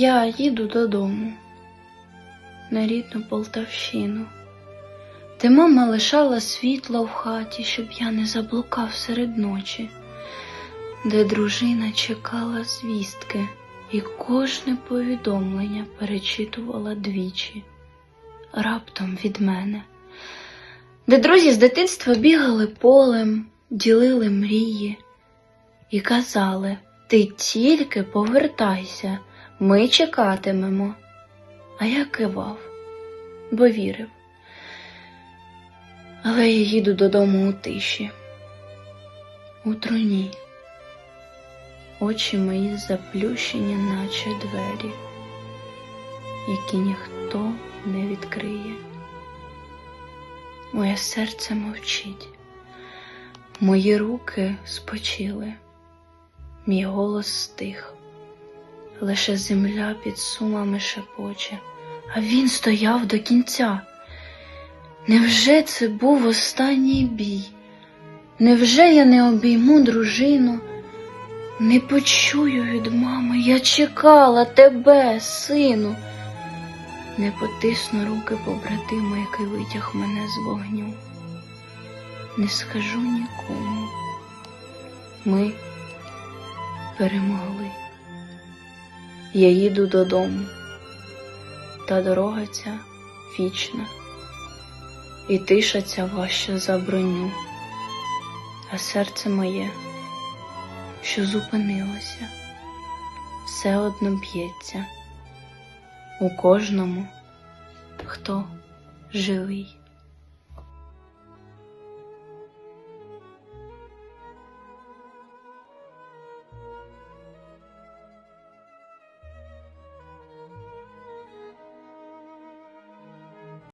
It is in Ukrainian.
Я їду додому на рідну Полтавщину, де мама лишала світло в хаті, щоб я не заблукав серед ночі, де дружина чекала звістки і кожне повідомлення перечитувала двічі, раптом від мене, де друзі з дитинства бігали полем, ділили мрії і казали: Ти тільки повертайся, ми чекатимемо. А я кивав, бо вірив. Але я їду додому у тиші, у труні. Очі мої заплющені, наче двері, які ніхто не відкриє. Моє серце мовчить, мої руки спочили, мій голос стих, лише земля під сумами шепоче, а він стояв до кінця. Невже це був останній бій? Невже я не обійму дружину? Не почую від мами, я чекала тебе, сину. Не потисну руки побратима, який витяг мене з вогню. Не скажу нікому. Ми перемогли. Я їду додому, та дорога ця вічна, і тиша ця важча за броню, а серце моє що зупинилося, все одно б'ється у кожному, хто живий.